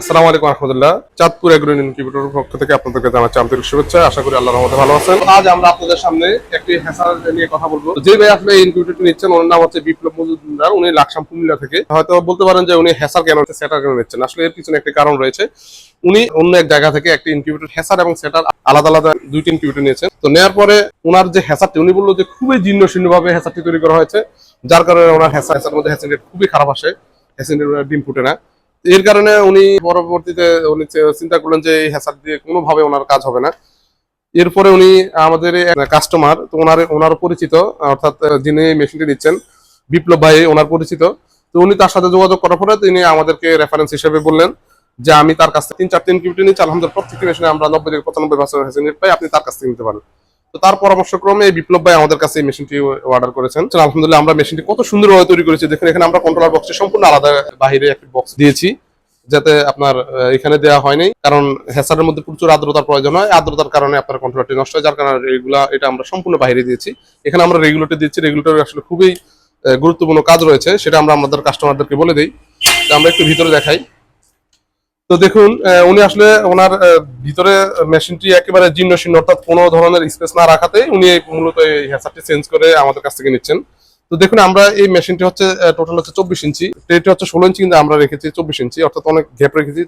আসসালামু আলাইকুম রহমতুল্লাহ। চাঁদপুর পক্ষ থেকে আপনাদেরকে জানাচ্ছি আশা করি ভালো আজ আমরা আপনাদের সামনে একটি নিয়ে কথা বলব। যে আসলে নিচ্ছেন নাম হচ্ছে বিপ্লব উনি থেকে। হয়তো বলতে পারেন যে উনি সেটার নিচ্ছেন? আসলে এর পিছনে একটি কারণ রয়েছে। উনি অন্য এক জায়গা থেকে একটি ইনকিউবেটর হেসার এবং সেটার আলাদা আলাদা দুইটি ইনকিউবেটর নিয়েছেন। তো নেওয়ার পরে ওনার যে হেসারটি, উনি বলল যে খুবই জীর্ণ শীর্ণ ভাবে হেসারটি তৈরি করা হয়েছে। যার কারণে মধ্যে খুবই খারাপ আসে। ডিম ফুটে না। এর কারণে উনি পরবর্তীতে উনি চিন্তা করলেন যে এই হ্যাসার দিয়ে কোনোভাবে ওনার কাজ হবে না। এরপরে উনি আমাদের কাস্টমার তো ওনার ওনার পরিচিত, অর্থাৎ যিনি মেশিনটি দিচ্ছেন বিপ্লব ভাই, ওনার পরিচিত। তো উনি তার সাথে যোগাযোগ করার পরে তিনি আমাদেরকে রেফারেন্স হিসেবে বললেন যে আমি তার কাছ থেকে তিন চার তিন কিউটি নিচ্ছি আলহামদুলিল্লাহ, প্রত্যেকটি মেশিনে আমরা নব্বই থেকে পঁচানব্বই পার্সেন্ট হ্যাসিন পাই, আপনি তার কাছ থেকে নিতে পারেন। তো তার পরামর্শক্রমে বিপ্লব ভাই আমাদের কাছে এই মেশিনটি অর্ডার করেছেন। আলহামদুলিল্লাহ আমরা মেশিনটি কত সুন্দরভাবে তৈরি করেছি। দেখুন, এখানে আমরা কন্ট্রোলার বক্সটি সম্পূর্ণ আলাদা বাহিরে একটি বক্স দিয়েছি, যাতে আপনার এখানে দেওয়া হয়নি কারণ হ্যাসারের মধ্যে প্রচুর আর্দ্রতার প্রয়োজন হয়। আর্দ্রতার কারণে আপনার কন্ট্রোলারটি নষ্ট হয়, যার কারণে এগুলা এটা আমরা সম্পূর্ণ বাইরে দিয়েছি। এখানে আমরা রেগুলেটর দিচ্ছি। রেগুলেটর আসলে খুবই গুরুত্বপূর্ণ কাজ রয়েছে। সেটা আমরা আমাদের কাস্টমারদেরকে বলে দিই। আমরা একটু ভিতরে দেখাই। তো দেখুন উনি আসলে ওনার ভিতরে মেশিনটি একেবারে জীর্ণ শীর্ণ, অর্থাৎ কোনো ধরনের স্পেস না রাখাতে উনি মূলত এই হ্যাসারটি চেঞ্জ করে আমাদের কাছ থেকে নিচ্ছেন। তো দেখুন, আমরা এই মেশিনটি হচ্ছে টোটাল হচ্ছে চব্বিশ ইঞ্চি। ট্রেটি হচ্ছে ষোলো ইঞ্চি কিন্তু আমরা রেখেছি চব্বিশ ইঞ্চি, অর্থাৎ অনেক গ্যাপ রেখেছি।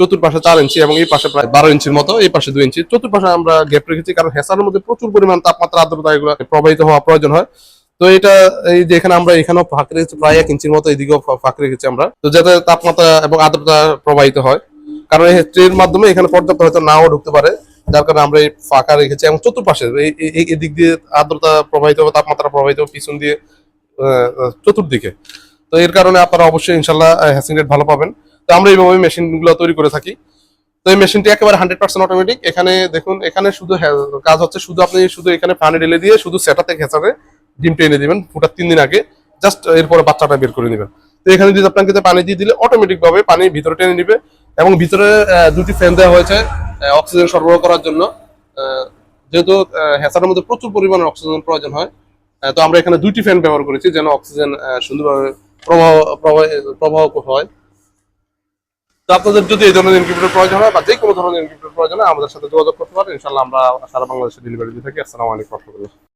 চতুর্পাশে চার ইঞ্চি এবং এই পাশে প্রায় বারো ইঞ্চির মতো, এই পাশে দুই ইঞ্চি। চতুর্পাশে আমরা গ্যাপ রেখেছি, কারণ হেসারের মধ্যে প্রচুর পরিমাণ তাপমাত্রা, আর্দ্রতা এগুলো প্রবাহিত হওয়া প্রয়োজন হয়। তো এটা এই যে এখানে আমরা এখানেও ফাঁক রেখেছি, প্রায় এক ইঞ্চির মতো এইদিকেও ফা- ফাঁক রেখেছি আমরা। তো যাতে তাপমাত্রা এবং আর্দ্রতা প্রবাহিত হয়। কারণ এই মাধ্যমে এখানে পর্যাপ্ত হয়তো নাও ঢুকতে পারে, যার কারণে আমরা এই ফাঁকা রেখেছি এবং চতুর্পাশে এদিক দিয়ে আর্দ্রতা প্রবাহিত হবে, তাপমাত্রা প্রবাহিত হবে, পিছন দিয়ে চতুর্দিকে। তো এর কারণে আপনারা অবশ্যই ইনশাল্লাহ হ্যাসিং রেট ভালো পাবেন। তো আমরা এইভাবে মেশিনগুলো তৈরি করে থাকি। তো এই মেশিনটি একেবারে হান্ড্রেড পার্সেন্ট অটোমেটিক এখানে দেখুন, এখানে শুধু কাজ হচ্ছে শুধু আপনি শুধু এখানে পানি ঢেলে দিয়ে শুধু সেটা থেকে হেঁচারে ডিম টেনে দিবেন ফুটার তিন দিন আগে জাস্ট এরপরে বাচ্চাটা বের করে নেবেন। তো এখানে যদি আপনাকে পানি দিয়ে দিলে অটোমেটিক ভাবে পানি ভিতরে টেনে নিবে এবং ভিতরে দুটি ফ্যান দেওয়া হয়েছে অক্সিজেন সরবরাহ করার জন্য। যেহেতু হেসারের মধ্যে প্রচুর পরিমাণে অক্সিজেন প্রয়োজন হয় তো আমরা এখানে দুইটি ফ্যান ব্যবহার করেছি যেন অক্সিজেন সুন্দরভাবে প্রবাহ প্রবাহ প্রবাহ হয়। তো আপনাদের যদি এই ধরনের ইনকিউবেটর প্রয়োজন হয় বা যে কোনো ধরনের ইনকিউবেটর প্রয়োজন হয়, আমাদের সাথে যোগাযোগ করতে পারেন। ইনশাল্লাহ আমরা সারা বাংলাদেশে ডেলিভারি দিয়ে থাকি। আসসালামু আলাইকুম রহমতুল্লাহ।